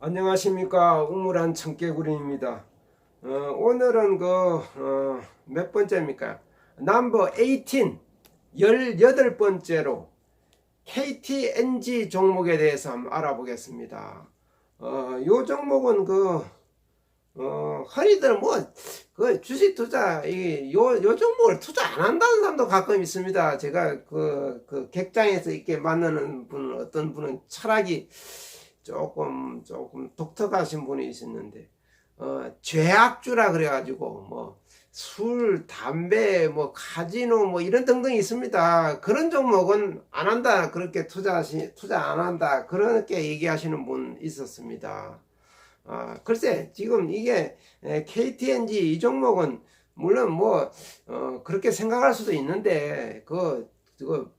안녕하십니까 우물한 청개구리입니다. 어, 오늘은 그몇 번째입니까? 넘버 18 18번째로 KTNG 종목에 대해서 한번 알아보겠습니다. 어, 요 종목은 그 어, 흔히들 뭐, 그 주식 투자, 이, 요, 요 종목을 투자 안 한다는 사람도 가끔 있습니다. 제가 그, 그 객장에서 이렇게 만나는 분, 어떤 분은 철학이 조금, 조금 독특하신 분이 있었는데, 어, 죄악주라 그래가지고, 뭐, 술, 담배, 뭐, 카지노, 뭐, 이런 등등 있습니다. 그런 종목은 안 한다. 그렇게 투자하시, 투자 안 한다. 그렇게 얘기하시는 분 있었습니다. 아, 글쎄, 지금 이게 KTNG 이 종목은 물론 뭐, 어, 그렇게 생각할 수도 있는데, 그, 그,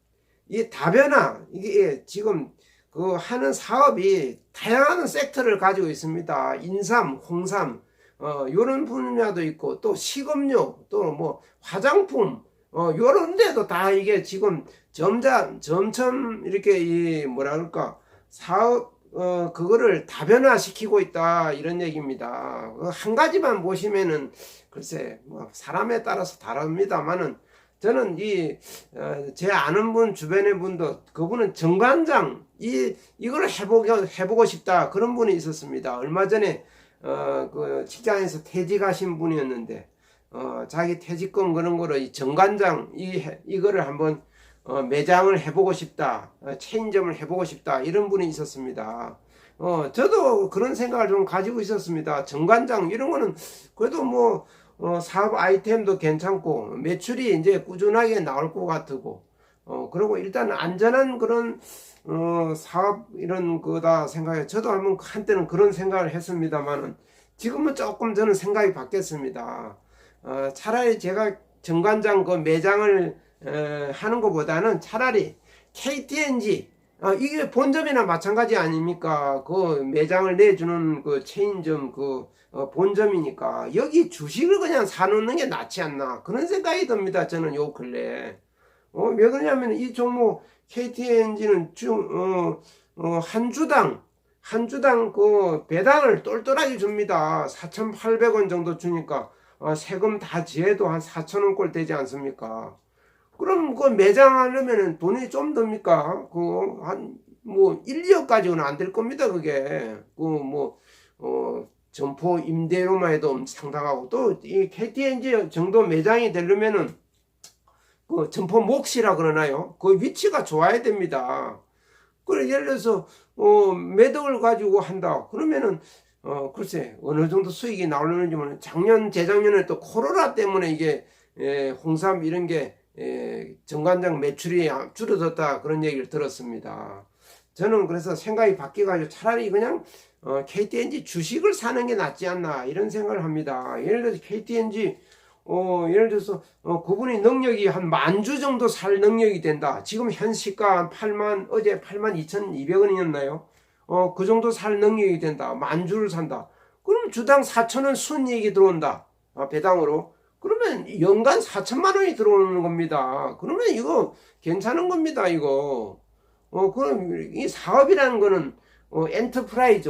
이 다변화, 이게 지금 그 하는 사업이 다양한 섹터를 가지고 있습니다. 인삼, 홍삼, 어, 요런 분야도 있고, 또 식음료, 또 뭐 화장품, 어, 요런 데도 다 이게 지금 점점, 점점 이렇게 이 뭐라 그럴까, 사업, 어, 그거를 다변화시키고 있다 이런 얘기입니다. 어, 한 가지만 보시면은 글쎄 뭐 사람에 따라서 다릅니다만은 저는 이제 어, 아는 분 주변의 분도 그분은 정관장 이 이걸 해보고 해보고 싶다 그런 분이 있었습니다. 얼마 전에 어, 그 직장에서 퇴직하신 분이었는데 어, 자기 퇴직금 그런 거로 이 정관장 이 이거를 한번 어, 매장을 해보고 싶다, 어, 체인점을 해보고 싶다 이런 분이 있었습니다. 어, 저도 그런 생각을 좀 가지고 있었습니다. 정관장 이런 거는 그래도 뭐 어, 사업 아이템도 괜찮고 매출이 이제 꾸준하게 나올 것 같고 어, 그리고 일단 안전한 그런 어, 사업 이런 거다 생각해. 저도 한번 한때는 그런 생각을 했습니다만은 지금은 조금 저는 생각이 바뀌었습니다. 어, 차라리 제가 정관장 그 매장을 에, 하는 것보다는 차라리 KTNG 어, 이게 본점이나 마찬가지 아닙니까? 그 매장을 내주는 그 체인점 그 어, 본점이니까 여기 주식을 그냥 사놓는 게 낫지 않나 그런 생각이 듭니다. 저는 요 근래 어, 왜 그러냐면 이 종목 KTNG는 중, 어, 어, 한 주당 한 주당 그 배당을 똘똘하게 줍니다. 4,800원 정도 주니까 어, 세금 다 지해도 한 4,000원 꼴 되지 않습니까? 그럼 그 매장 하려면은 돈이 좀 듭니까? 그 한 뭐 1, 2억 가지고는 안 될 겁니다. 그게 그뭐 어 점포 임대료만 해도 상당하고 또 이 KTNG 정도 매장이 되려면은 그 점포 몫이라 그러나요? 그 위치가 좋아야 됩니다. 그래 예를 들어서 어 매덕을 가지고 한다. 그러면은 어 글쎄 어느 정도 수익이 나오려는지 모르는 작년 재작년에 또 코로나 때문에 이게 예, 홍삼 이런 게 예, 정관장 매출이 줄어들었다 그런 얘기를 들었습니다. 저는 그래서 생각이 바뀌어가지고 차라리 그냥 어, KTNG 주식을 사는 게 낫지 않나 이런 생각을 합니다. 예를 들어서 KTNG 어, 예를 들어서 어, 그분이 능력이 한 만 주 정도 살 능력이 된다. 지금 현 시가 한 8만 어제 8만 2,200원이었나요? 어, 그 정도 살 능력이 된다. 만 주를 산다. 그럼 주당 4천 원 순이익이 들어온다. 아, 배당으로. 그러면 연간 4천만 원이 들어오는 겁니다. 그러면 이거 괜찮은 겁니다, 이거. 어, 그럼 이 사업이라는 거는 어, 엔터프라이즈,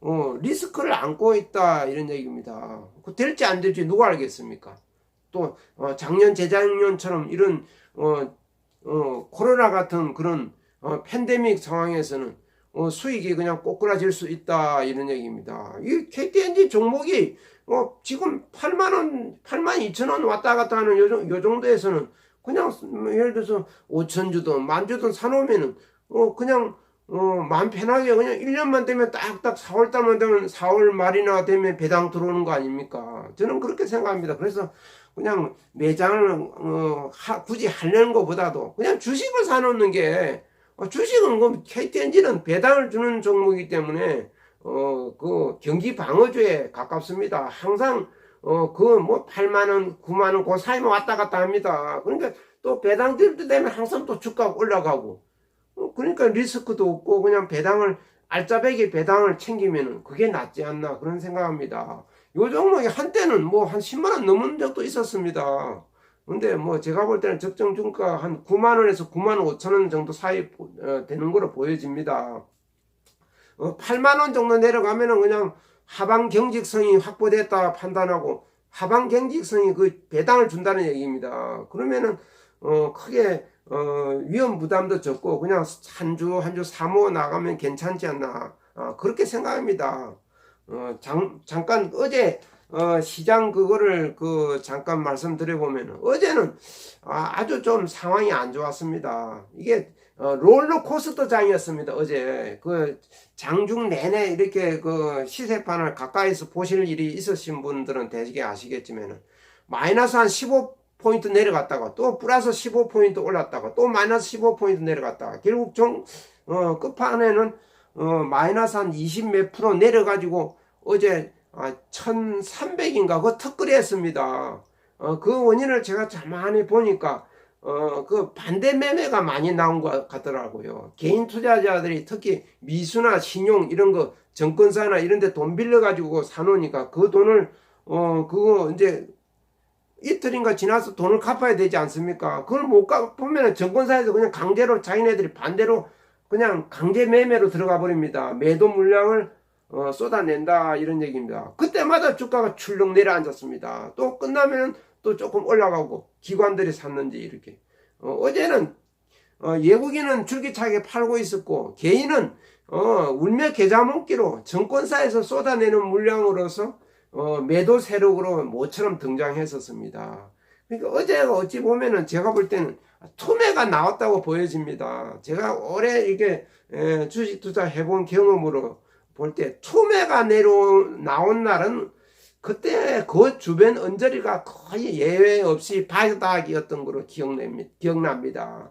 어, 리스크를 안고 있다 이런 얘기입니다. 그 될지 안 될지 누가 알겠습니까? 또 어, 작년 재작년처럼 이런 어, 어, 코로나 같은 그런 어, 팬데믹 상황에서는 어, 수익이 그냥 꼬꾸라질 수 있다 이런 얘기입니다. 이 KTNG 종목이 어, 지금 8만 원, 8만 2천 원 왔다 갔다 하는 요, 요 정도에서는 그냥 뭐 예를 들어서 5천 주든 만 주든 사놓으면은 어, 그냥 어, 마음 편하게 그냥 1년만 되면 딱딱 4월 달만 되면 4월 말이나 되면 배당 들어오는 거 아닙니까? 저는 그렇게 생각합니다. 그래서 그냥 매장을 어, 하, 굳이 하려는 것보다도 그냥 주식을 사놓는 게 어, 주식은 그 KTNG는 배당을 주는 종목이기 때문에 어, 그 경기 방어주에 가깝습니다. 항상 어, 그 뭐 8만 원, 9만 원, 그 사이만 왔다 갔다 합니다. 그러니까 또 배당 될때 되면 항상 또 주가가 올라가고 어, 그러니까 리스크도 없고 그냥 배당을 알짜배기 배당을 챙기면은 그게 낫지 않나 그런 생각합니다. 요 종목이 한때는 뭐 한 10만 원 넘은 적도 있었습니다. 근데 뭐 제가 볼 때는 적정 중가 한 9만 원에서 9만 5천 원 정도 사이 어, 되는 거로 보여집니다. 어, 8만 원 정도 내려가면은 그냥 하방 경직성이 확보됐다 판단하고 하방 경직성이 그 배당을 준다는 얘기입니다. 그러면은 어 크게 어 위험 부담도 적고 그냥 한 주 한 주 사모 나가면 괜찮지 않나 어, 그렇게 생각합니다. 어, 장, 잠깐 어제 어, 시장 그거를 그 잠깐 말씀드려 보면 어제는 아, 아주 좀 상황이 안 좋았습니다. 이게 어, 롤러코스터 장이었습니다. 어제 그 장중 내내 이렇게 그 시세판을 가까이서 보실 일이 있으신 분들은 대개 아시겠지만은 마이너스 한 15포인트 내려갔다가 또 플러스 15포인트 올랐다가 또 마이너스 15포인트 내려갔다가 결국 종 어, 끝판에는 어, 마이너스 한 20 몇 프로 내려가지고 어제 아, 1300인가 그 턱걸이 했습니다. 어, 그 원인을 제가 자만히 보니까 어, 그 반대 매매가 많이 나온 것 같더라고요. 개인 투자자들이 특히 미수나 신용 이런 거 정권사나 이런 데 돈 빌려 가지고 사놓으니까 그 돈을, 어, 그거 이제 이틀인가 지나서 돈을 갚아야 되지 않습니까? 그걸 못 갚으면 정권사에서 그냥 강제로 자기네들이 반대로 그냥 강제 매매로 들어가 버립니다. 매도 물량을 어, 쏟아낸다 이런 얘기입니다. 그때마다 주가가 출렁 내려앉았습니다. 또 끝나면 또 조금 올라가고 기관들이 샀는지 이렇게 어, 제는 어, 외국인은 줄기차게 팔고 있었고 개인은 어, 울며 계좌 먹기로 정권사에서 쏟아내는 물량으로서 어, 매도 세력으로 모처럼 등장했었습니다. 그러니까 어제가 어찌 보면은 제가 볼 때는 투매가 나왔다고 보여집니다. 제가 오래 이게 에, 주식 투자 해본 경험으로 볼때 투매가 내려 나온 날은 그때 그 주변 언저리가 거의 예외 없이 바닥이었던 거로 기억납니다.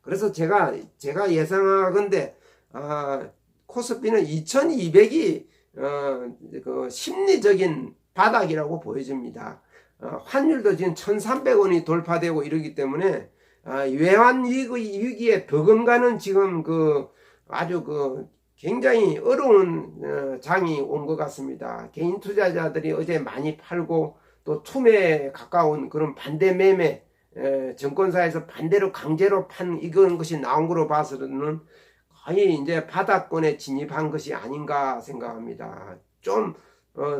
그래서 제가 제가 예상하건데 아, 코스피는 2,200이 어, 그 심리적인 바닥이라고 보여집니다. 어, 환율도 지금 1,300원이 돌파되고 이러기 때문에 아, 외환 위기, 위기에 버금가는 지금 그 아주 그 굉장히 어려운 어, 장이 온 것 같습니다. 개인 투자자들이 어제 많이 팔고 또 투매에 가까운 그런 반대 매매 정권사에서 반대로 강제로 판 이런 것이 나온 거로 봐서는 거의 이제 바닥권에 진입한 것이 아닌가 생각합니다. 좀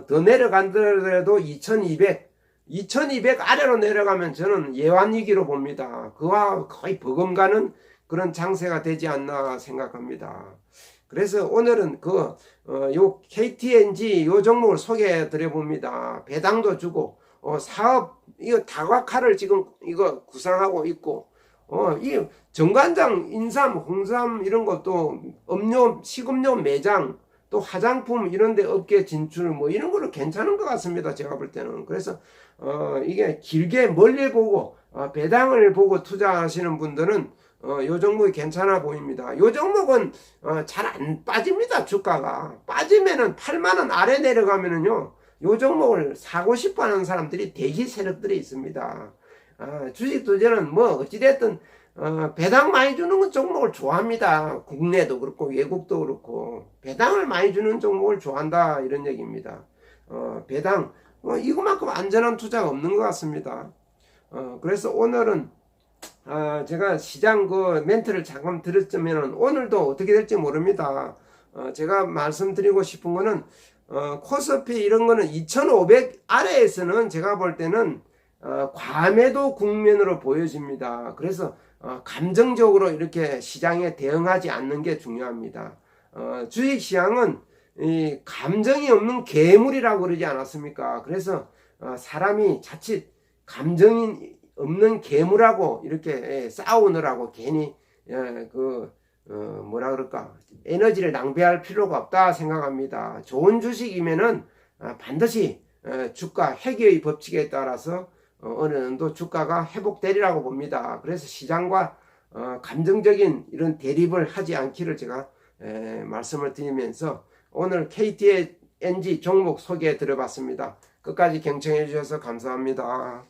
더 내려간더라도 2200 2200 아래로 내려가면 저는 예완위기로 봅니다. 그와 거의 버금가는 그런 장세가 되지 않나 생각합니다. 그래서 오늘은 그, 어, 요 KTNG 요 종목을 소개해 드려 봅니다. 배당도 주고, 어, 사업, 이거 다각화를 지금 이거 구상하고 있고, 어, 이 정관장, 인삼, 홍삼 이런 것도 음료, 식음료 매장, 또 화장품 이런 데 업계 진출 뭐 이런 거로 괜찮은 것 같습니다. 제가 볼 때는. 그래서, 어, 이게 길게 멀리 보고, 어, 배당을 보고 투자하시는 분들은 어, 요 종목이 괜찮아 보입니다. 요 종목은 어, 잘 안 빠집니다. 주가가 빠지면은 8만 원 아래 내려가면은요. 요 종목을 사고 싶어 하는 사람들이 대기 세력들이 있습니다. 어, 주식 투자는 뭐 어찌됐든 어, 배당 많이 주는 건 종목을 좋아합니다. 국내도 그렇고 외국도 그렇고 배당을 많이 주는 종목을 좋아한다 이런 얘기입니다. 어, 배당 어, 이거만큼 안전한 투자가 없는 것 같습니다. 어, 그래서 오늘은 아, 제가 시장 그 멘트를 잠깐 들었으면 오늘도 어떻게 될지 모릅니다. 어, 제가 말씀드리고 싶은 거는 어, 코스피 이런 거는 2500 아래에서는 제가 볼 때는 어, 과매도 국면으로 보여집니다. 그래서 어, 감정적으로 이렇게 시장에 대응하지 않는 게 중요합니다. 어, 주식 시장은 이 감정이 없는 괴물이라고 그러지 않았습니까? 그래서 어, 사람이 자칫 감정이 없는 괴물하고 이렇게 예, 싸우느라고 괜히 예, 그 어, 뭐라 그럴까 에너지를 낭비할 필요가 없다 생각합니다. 좋은 주식이면은 아, 반드시 어, 주가 회계의 법칙에 따라서 어느 정도 주가가 회복되리라고 봅니다. 그래서 시장과 감정적인 이런 대립을 하지 않기를 제가 말씀을 드리면서 오늘 KTNG 종목 소개해 드려봤습니다. 끝까지 경청해 주셔서 감사합니다.